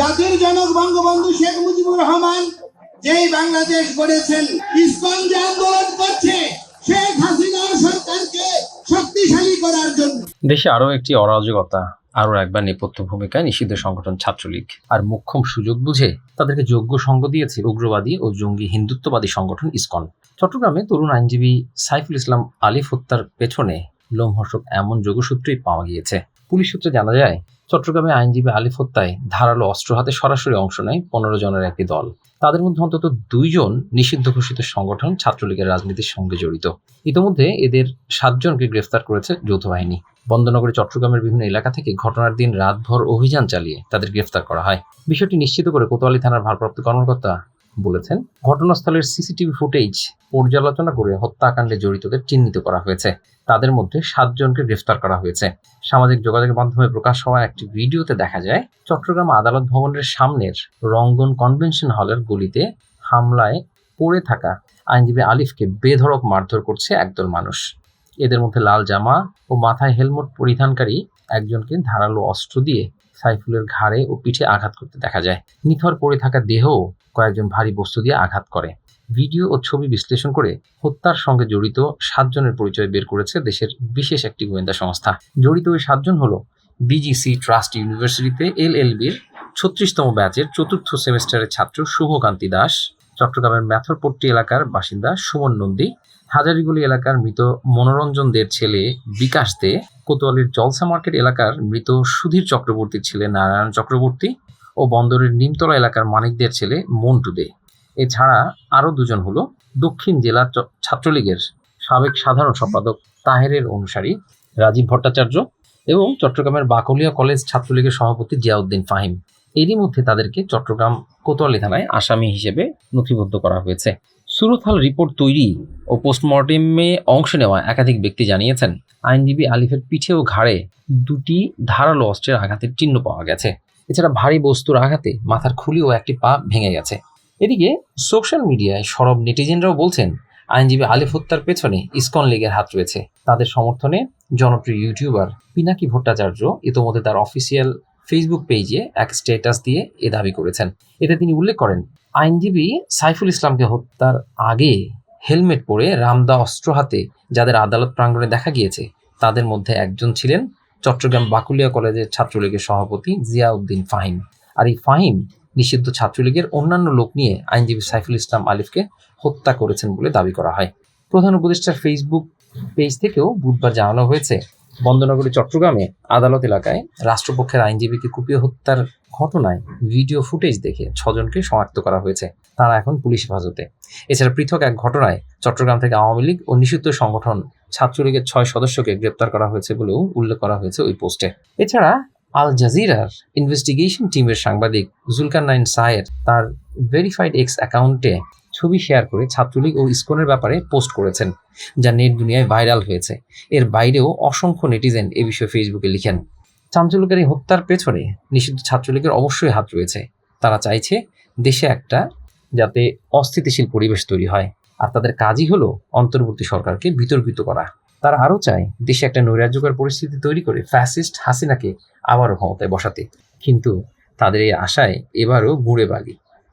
জাতির জনক বঙ্গবন্ধু শেখ মুজিবুর রহমান যেই বাংলাদেশ গড়েছেন, ইসকন যে আন্দোলন করছে, শেখ হাসিনার সরকারকে শক্তিশালী করার জন্য। দেশে আরও একটি অরাজকতা, আরও একবার নেপথ্য ভূমিকায় নিষিদ্ধ সংগঠন ছাত্রলীগ। আর মোক্ষম সুযোগ বুঝে তাদেরকে যোগ্য সঙ্গ দিয়েছে উগ্রবাদী ও জঙ্গি হিন্দুত্ববাদী সংগঠন ইসকন। চট্টগ্রামে তরুণ আইনজীবী সাইফুল ইসলাম আলিফ হত্যার পেছনে লোমহর্ষক এমন যোগসূত্রই পাওয়া গিয়েছে। পুলিশ সূত্রে জানা যায়, চট্টগ্রামে আইনজীবী আলিফ হত্যায় ধারালো অস্ত্র হাতে সরাসরি অংশ নেয় পনেরো জনের একটি দল। তাদের মধ্যে অন্তত দুইজন নিষিদ্ধ ঘোষিত সংগঠন, ছাত্রলীগের রাজনীতির সঙ্গে জড়িত। ইতিমধ্যে এদের সাতজনকে গ্রেফতার করেছে যৌথ বাহিনী বন্দনগরে চট্টগ্রামের বিভিন্ন এলাকা থেকে ঘটনার দিন রাতভর অভিযান চালিয়ে তাদের গ্রেফতার করা হয়। বিষয়টি নিশ্চিত করে কোতোয়ালি থানার ভারপ্রাপ্ত কর্মকর্তা বলেছেন, ঘটনাস্থলের সিসিটিভি ফুটেজ পর্যালোচনা করে হত্যাকাণ্ডে জড়িতদের চিহ্নিত করা হয়েছে। তাদের মধ্যে সাতজনকে গ্রেফতার করা হয়েছে। সামাজিক যোগাযোগের মাধ্যমে প্রকাশ হওয়া একটি ভিডিওতে দেখা যায়, চট্টগ্রাম আদালত ভবনের সামনের রঙ্গন কনভেনশন হলের গলিতে হামলায় পড়ে থাকা আইনজীবী আলিফকে বেধড়ক মারধর করছে একদল মানুষ। এদের মধ্যে লাল জামা ও মাথায় হেলমেট পরিধানকারী একজনকে ধারালো অস্ত্র দিয়ে সাইফুলের ঘাড়ে ও পিঠে আঘাত করতে দেখা যায়। নিথর পড়ে থাকা দেহও কয়েকজন ভারী বস্তু দিয়ে আঘাত করে। ভিডিও ও ছবি বিশ্লেষণ করে হত্যার সঙ্গে জড়িত সাতজনের পরিচয় বের করেছে দেশের বিশেষ একটি গোয়েন্দা সংস্থা। জড়িত ওই সাতজন হলো বিজিসি ট্রাস্ট ইউনিভার্সিটিতে এল এল বির ছত্রিশতম ব্যাচের চতুর্থ সেমিস্টারের ছাত্র শুভকান্তি দাস, চট্টগ্রামের ম্যাথরপট্টি এলাকার বাসিন্দা সুমন নন্দী, হাজারিগুলি এলাকার মৃত মনোরঞ্জন দের ছেলে বিকাশ দে কোতোয়ালির জলসা মার্কেট এলাকার মৃত সুধীর চক্রবর্তীর ছেলে নারায়ণ চক্রবর্তী ও বন্দরের নিমতলা এলাকার মানিকদের ছেলে মন্টু দে। এছাড়া আরও দুজন হলো দক্ষিণ জেলা ছাত্রলীগের সাবেক সাধারণ সম্পাদক তাহেরের অনুসারী রাজীব ভট্টাচার্য এবং চট্টগ্রামের বাকলিয়া কলেজ ছাত্রলীগের সভাপতি জিয়াউদ্দিন ফাহিম। এরই মধ্যে তাদেরকে চট্টগ্রাম কোতোয়ালি থানায় আসামি হিসেবে নথিবদ্ধ করা হয়েছে। সুরতহাল রিপোর্ট তৈরি ও পোস্টমর্টেমে অংশ নেওয়া একাধিক ব্যক্তি জানিয়েছেন, আইনজীবী আলিফের পিঠে ও ঘাড়ে দুটি ধারালো অস্ত্রের আঘাতের চিহ্ন পাওয়া গেছে। এছাড়া ভারী বস্তুর আঘাতে মাথার খুলি ও একটি পা ভেঙে গেছে। এদিকে সোশ্যাল মিডিয়ায় সরব নেটিজেনরাও বলছেন, আইনজীবী আলিফ হত্যার পেছনে ইসকন লীগের হাত রয়েছে। তাদের সমর্থনে জনপ্রিয় ইউটিউবার পিনাকি ভট্টাচার্য ইতোমধ্যে তার অফিসিয়াল ফেসবুক পেজে এক স্ট্যাটাস দিয়ে এ দাবি করেছেন। এতে তিনি উল্লেখ করেন আইনজীবী সাইফুল ইসলামকে হত্যার আগে হেলমেট পরে রামদা অস্ত্র হাতে যাদের আদালত প্রাঙ্গণে দেখা গিয়েছে, তাদের মধ্যে একজন ছিলেন চট্টগ্রাম বাকুলিয়া কলেজের ছাত্রলীগের সভাপতি জিয়াউদ্দিন ফাহিম। আর এই ফাহিম নিষিদ্ধ ছাত্রলীগের অন্যান্য লোক নিয়ে আইনজীবী সাইফুল ইসলাম আলিফকে হত্যা করেছেন বলে দাবি করা হয়। প্রধান উপদেষ্টার ফেসবুক পেজ থেকেও বুধবার জানানো হয়েছে বন্দনগরী, চট্টগ্রামে আদালত এলাকায় রাষ্ট্রপক্ষের আইনজীবীকে কুপিয়ে হত্যার ঘটনায় ভিডিও ফুটেজ দেখে ছজনকে শনাক্ত করা হয়েছে। তারা এখন পুলিশ হেফাজতে। এছাড়া পৃথক এক ঘটনায় চট্টগ্রাম থেকে আওয়ামী লীগ ও নিষিদ্ধ সংগঠন ছাত্রলীগের ছয় সদস্যকে গ্রেপ্তার করা হয়েছে বলেও উল্লেখ করা হয়েছে ওই পোস্টে। এছাড়া আল জাজিরার ইনভেস্টিগেশন টিমের সাংবাদিক জুলকার নাইন সায়ের তার ভেরিফাইড এক্স অ্যাকাউন্টে ছবি শেয়ার করে ছাত্রলীগ ও ইসকনের ব্যাপারে পোস্ট করেছেন, যা নেট দুনিয়ায় ভাইরাল হয়েছে। এর বাইরেও অসংখ্য নেটিজেন এ বিষয়ে ফেসবুকে লিখেন। চাঞ্চল্যকারী হত্যার পেছনে নিষিদ্ধ ছাত্রলীগের অবশ্যই হাত রয়েছে। তারা চাইছে দেশে একটা যাতে অস্থিতিশীল পরিবেশ তৈরি হয়, আর তাদের কাজই হলো অন্তর্বর্তী সরকারকে বিতর্কিত করা। তারা আরও চায় দেশে একটা নৈরাজ্যকর পরিস্থিতি তৈরি করে ফ্যাসিস্ট হাসিনাকে আবারও ক্ষমতায় বসাতে। কিন্তু তাদের এই আশায় এবারও বুড়ে বালি।